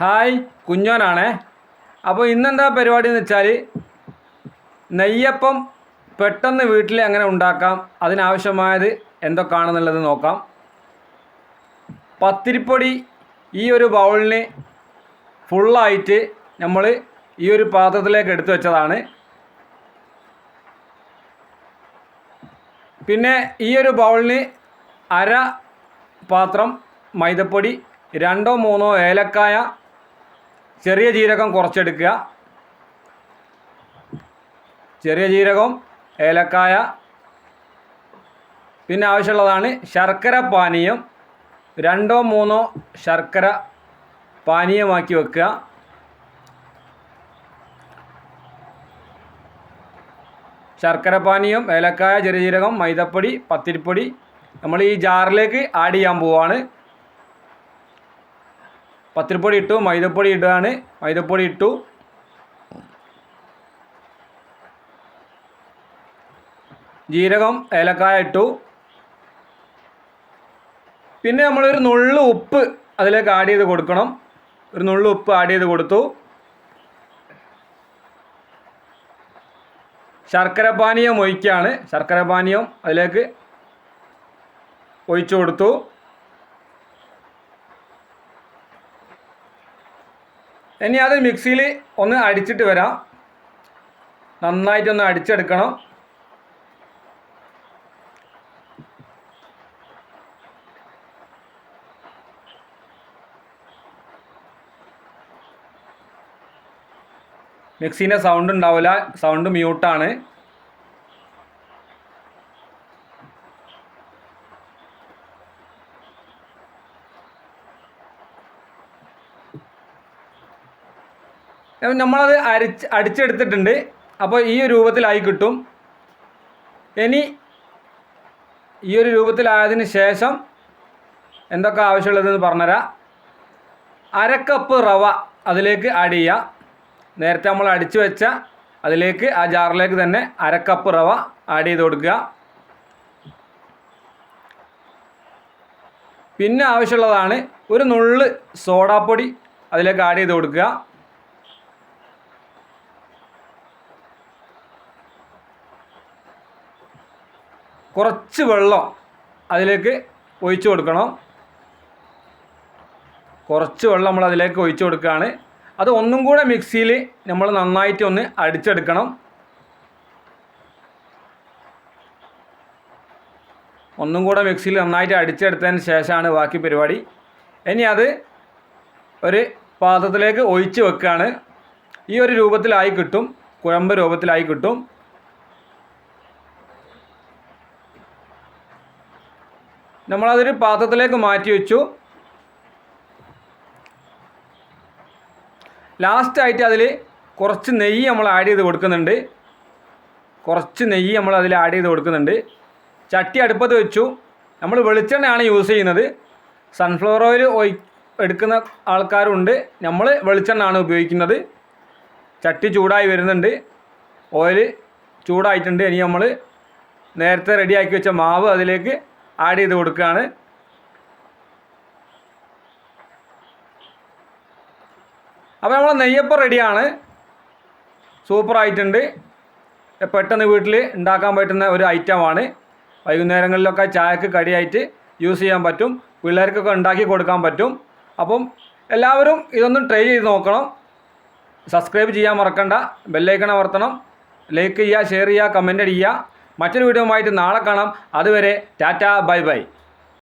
Hi കുഞ്ഞോനാണേ. അപ്പോൾ ഇന്നെന്താ പരിപാടി എന്ന് വെച്ചാൽ നെയ്യപ്പം പെട്ടെന്ന് വീട്ടിൽ എങ്ങനെ ഉണ്ടാക്കാം അതിനാവശ്യമായത് എന്തൊക്കെയാണെന്നുള്ളത് നോക്കാം. പത്തിരിപ്പൊടി ഈ ഒരു ബൗളിന് ഫുള്ളായിട്ട് നമ്മൾ ഈ ഒരു പാത്രത്തിലേക്ക് എടുത്തു വെച്ചതാണ്. പിന്നെ ഈ ഒരു ബൗളിന് അര പാത്രം മൈദപ്പൊടി രണ്ടോ മൂന്നോ ഏലക്കായ ചെറിയ ജീരകം കുറച്ചെടുക്കുക. ചെറിയ ജീരകം ഏലക്കായ. പിന്നെ ആവശ്യമുള്ളതാണ് ശർക്കര പാനീയം. രണ്ടോ മൂന്നോ ശർക്കര പാനീയമാക്കി വെക്കുക. ശർക്കര പാനീയം ഏലക്കായ ചെറിയ ജീരകം മൈദപ്പൊടി പത്തിരിപ്പൊടി നമ്മൾ ഈ ജാറിലേക്ക് ആഡ് ചെയ്യാൻ പോവാണ്. പത്തിരിപ്പൊടി ഇട്ടു മൈദപ്പൊടി ഇടുകയാണ് മൈദപ്പൊടി ഇട്ടു. ജീരകം ഏലക്കായ ഇട്ടു. പിന്നെ നമ്മളൊരു നുള്ളു ഉപ്പ് അതിലേക്ക് ആഡ് ചെയ്ത് കൊടുക്കണം. ഒരു നുള്ളു ഉപ്പ് ആഡ് ചെയ്ത് കൊടുത്തു. ശർക്കര പാനീയം ഒഴിക്കുകയാണ് ശർക്കര പാനീയം അതിലേക്ക് ഒഴിച്ചു കൊടുത്തു. ഇനി അത് മിക്സിയിൽ ഒന്ന് അടിച്ചിട്ട് വരാം. നന്നായിട്ടൊന്ന് അടിച്ചെടുക്കണം. മിക്സീന്റെ സൗണ്ട് ഉണ്ടാവില്ല. സൗണ്ട് മ്യൂട്ടാണ് നമ്മളത് അരിച്ച് അടിച്ചെടുത്തിട്ടുണ്ട്. അപ്പോൾ ഈ രൂപത്തിലായി കിട്ടും. ഇനി ഈ ഒരു രൂപത്തിലായതിന് ശേഷം എന്തൊക്കെ ആവശ്യമുള്ളതെന്ന് പറഞ്ഞുതരാം. അരക്കപ്പ് റവ അതിലേക്ക് ആഡ് ചെയ്യുക നേരത്തെ നമ്മൾ അടിച്ചു വെച്ച അതിലേക്ക് ആ ജാറിലേക്ക് തന്നെ അരക്കപ്പ് റവ ആഡ് ചെയ്ത് കൊടുക്കുക. പിന്നെ ആവശ്യമുള്ളതാണ് ഒരു നുള്ള് സോഡാപ്പൊടി അതിലേക്ക് ആഡ് ചെയ്ത് കൊടുക്കുക. കുറച്ച് വെള്ളം അതിലേക്ക് ഒഴിച്ചു കൊടുക്കണം. കുറച്ച് വെള്ളം നമ്മൾ അതിലേക്ക് ഒഴിച്ചു കൊടുക്കുകയാണ്. അത് ഒന്നും കൂടെ മിക്സിയിൽ നമ്മൾ നന്നായിട്ട് ഒന്ന് അടിച്ചെടുക്കണം. ഒന്നും കൂടെ മിക്സിയിൽ നന്നായിട്ട് അടിച്ചെടുത്തതിന് ശേഷമാണ് ബാക്കി പരിപാടി. ഇനി അത് ഒരു പാത്രത്തിലേക്ക് ഒഴിച്ച് വെക്കുകയാണ്. ഈ ഒരു രൂപത്തിലായി കിട്ടും. കുഴമ്പ് രൂപത്തിലായി കിട്ടും. നമ്മളതൊരു പാത്രത്തിലേക്ക് മാറ്റി വെച്ചു. ലാസ്റ്റായിട്ട് അതിൽ കുറച്ച് നെയ്യ് നമ്മൾ ആഡ് ചെയ്ത് കൊടുക്കുന്നുണ്ട്. കുറച്ച് നെയ്യ് നമ്മൾ അതിൽ ആഡ് ചെയ്ത് കൊടുക്കുന്നുണ്ട്. ചട്ടി അടുപ്പത്ത് വെച്ചു. നമ്മൾ വെളിച്ചെണ്ണയാണ് യൂസ് ചെയ്യുന്നത്. സൺഫ്ലവർ ഓയിൽ എടുക്കുന്ന ആൾക്കാരുണ്ട്. നമ്മൾ വെളിച്ചെണ്ണയാണ് ഉപയോഗിക്കുന്നത്. ചട്ടി ചൂടായി വരുന്നുണ്ട്. ഓയിൽ ചൂടായിട്ടുണ്ട്. ഇനി നമ്മൾ നേരത്തെ റെഡിയാക്കി വെച്ച മാവ് അതിലേക്ക് ആഡ് ചെയ്ത് കൊടുക്കുകയാണ്. അപ്പോൾ നമ്മൾ നെയ്യപ്പം റെഡിയാണ്. സൂപ്പറായിട്ടുണ്ട് പെട്ടെന്ന് വീട്ടിൽ ഉണ്ടാക്കാൻ പറ്റുന്ന ഒരു ഐറ്റമാണ് വൈകുന്നേരങ്ങളിലൊക്കെ ചായക്ക് കടിയായിട്ട് യൂസ് ചെയ്യാൻ പറ്റും. പിള്ളേർക്കൊക്കെ ഉണ്ടാക്കി കൊടുക്കാൻ പറ്റും. അപ്പം എല്ലാവരും ഇതൊന്ന് ട്രൈ ചെയ്ത് നോക്കണം. സബ്സ്ക്രൈബ് ചെയ്യാൻ മറക്കണ്ട. ബെല്ലൈക്കൺ അമർത്തണം. ലൈക്ക് ചെയ്യുക ഷെയർ ചെയ്യുക കമന്റ് അടിക്കുക. മറ്റൊരു വീഡിയോ നാളെ കാണാം. അതുവരെ ടാറ്റ ബൈ ബൈ.